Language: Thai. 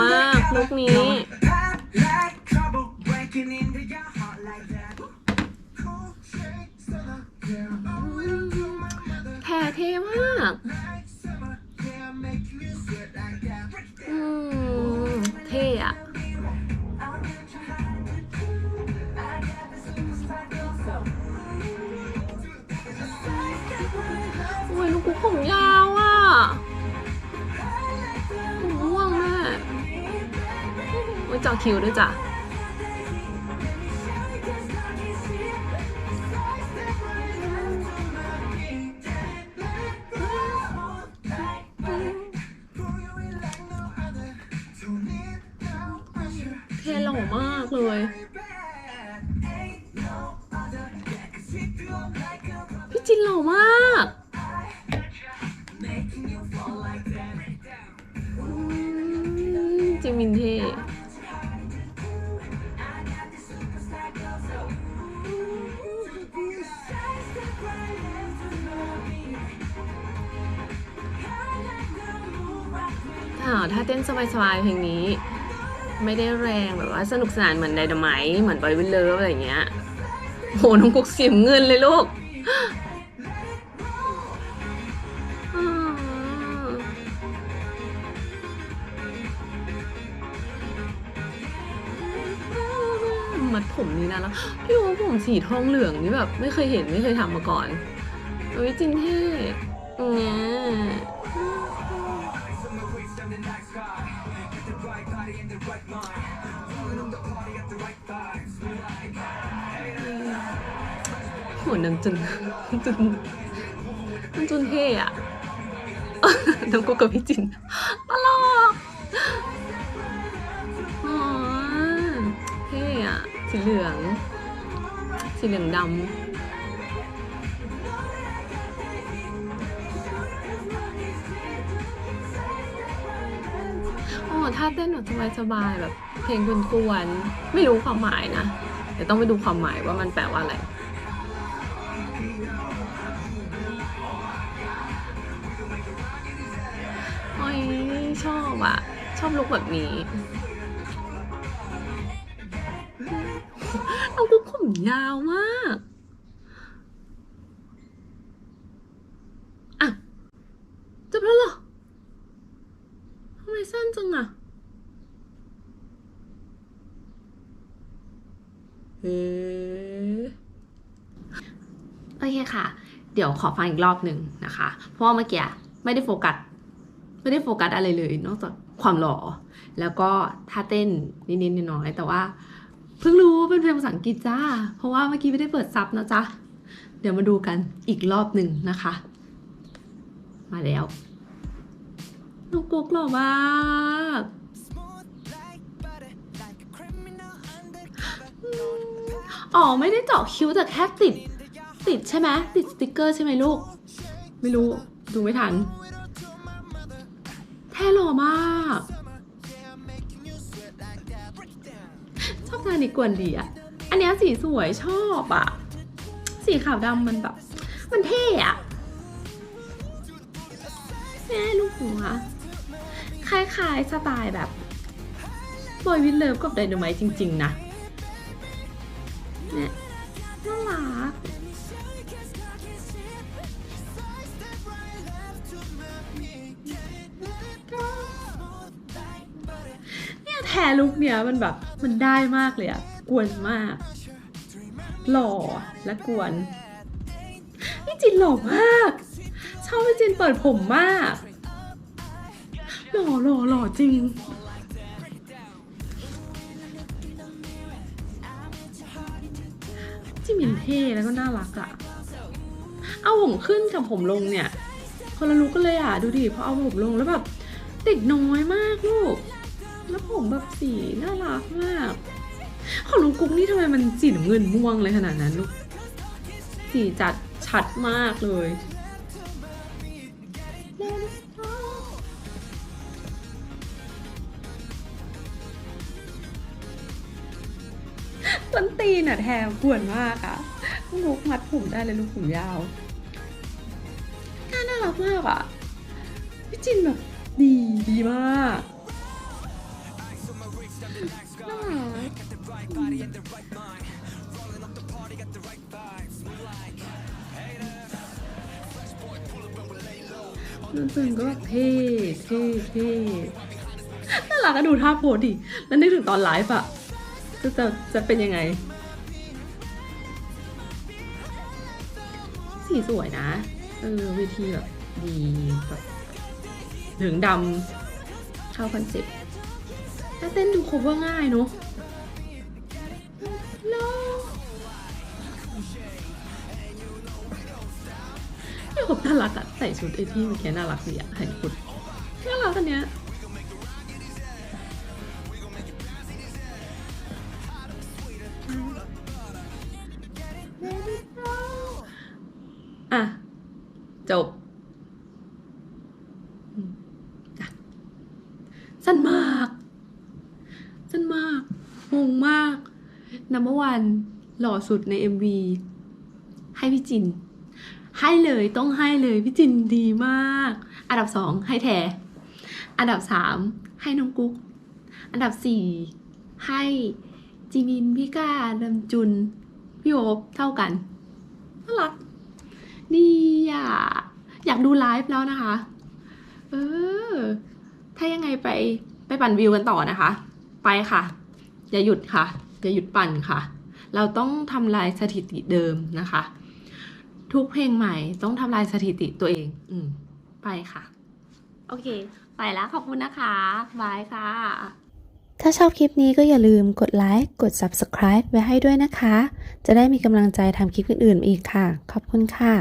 มากลุกนี้ แผ่เท่มากอืมเท่อะ จอคิวด้วยจ้ะเทหล่อมากเลย พี่จินหล่อมากจิมินเท่ ถ้าถ้าเต้นสบายๆเพลงนี้ ไม่ได้แรงแบบว่าสนุกสนานเหมือนไดนาไมต์เหมือนบอยวิลเลอร์อะไรเงี้ยโหน้องกุ๊กเสียมเงินเลยลูกมัดผมนี่นะแล้วพี่ว่าผมสีทองเหลืองนี่แบบ ไม่เคยเห็นไม่เคยทำมาก่อนเอ้ยจริงเท่เนี่ย โหนางจุนจุนนางจุนเท่อะน้องกุ๊กกับพี่จินตลกอ๋อเท่อะสีเหลือง สีเหลืองดำอ๋อถ้าเต้นแบบสบายๆแบบเพลงกวนๆไม่รู้ความหมายนะ เดี๋ยวต้องไปดูความหมายว่ามันแปลว่าอะไร ชอบอะชอบลุกแบบนี้เอากุ๊กผมยาวมากอะจบแล้วเหรอทำไมสั้นจังอะเฮ้โอเคค่ะ เดี๋ยวขอฟังอีกรอบหนึ่งนะคะ เพราะว่าเมื่อกี้ไม่ได้โฟกัส ไม่ได้โฟกัสอะไรเลย นอกจากความหล่อ แล้วก็ท่าเต้นนิดๆน้อยๆแต่ว่าเพิ่งรู้ว่าเป็นเพลงภาษาอังกฤษจ้า เพราะว่าเมื่อกี้ไม่ได้เปิดซับนะจ๊ะ เดี๋ยวมาดูกันอีกรอบหนึ่งนะคะ มาแล้วน้องกุ๊กหล่อมากอ๋อไม่ได้เจาะคิ้วแต่แค่ติด ติดใช่ไหมติดสติกเกอร์ใช่ไหมลูก ไม่รู้ดูไม่ทัน แท้หล่อมาก ชอบงานนี้กวนดีอะ อันนี้สีสวยชอบอะ สีขาวดำมันแบบ มันเท่อะแม่ลูกหัวคล้ายๆสไตล์แบบบอยวินเลิฟกับไดโนไมท์จริง ๆ นะเนี่ยน่ารัก เนี่ลุกเนี่ยมันแบบมันได้มากเลยอะกวนมาก หล่อและกวนพี่จินหล่อมากชอบพี่จินเปิดผมมากหล่อหล่อหล่อจริงจิมินเท่แล้วก็น่ารักอะเอาผมขึ้นกับผมลงเนี่ยคนละลุกกันเลยอะดูดิพอเอาผมลงแล้วแบบเด็กน้อยมากลูก แล้วผมแบบสีน่ารักมาก ของน้องกุ๊กนี่ทำไมมันสีน้ำเงินม่วงเลยขนาดนั้นลูก สีจัดชัดมากเลยต้นตีนอะแทมปวดมากอะลูกมัดผมได้เลยลูกผมยาวน่าน่ารักมากอะพี่จินแบบดีดีมาก รักนั่นเป็นก็แบบเท่เท่เท่น่ารักก็ดูท่าโพสดิ แล้วนึกถึงตอนไลฟ์อะจะจะจะเป็นยังไง สีสวยนะ เออเวทีแบบดีแบบเหลืองดำเข้าคอนเซ็ปต์ถ้าเต้นดูโคเวอร์ง่ายเนอะ ผมน่ารักอะใส่ชุดไอ้ที่เมื่อกี้น่ารักดีอะเห็นคุณน่ารักอันเนี้ยอะ จบจ้ะสั้นมากสั้นมากงงมากนัมเบอร์วันหล่อสุดใน MV ให้พี่จิน ให้เลยต้องให้เลยพี่จินดีมาก อันดับสองให้แทอันดับสามให้น้องกุ๊ก อันดับสี่ให้จิมินพี่ก้าดำจุน พี่โอบเท่ากันน่ารักดีอะ อยากดูไลฟ์แล้วนะคะ เออ ถ้ายังไงไปไปปั่นวิวกันต่อนะคะ ไปค่ะ อย่าหยุดค่ะ อย่าหยุดปั่นค่ะ เราต้องทำลายสถิติเดิมนะคะ ทุกเพลงใหม่ต้องทำลายสถิติตัวเอง อืม ไปค่ะ โอเค ไปแล้วขอบคุณนะคะ บายค่ะ ถ้าชอบคลิปนี้ก็อย่าลืมกดไลค์ กด Subscribe ไว้ให้ด้วยนะคะ จะได้มีกำลังใจทำคลิปอื่นๆอีกค่ะ ขอบคุณค่ะ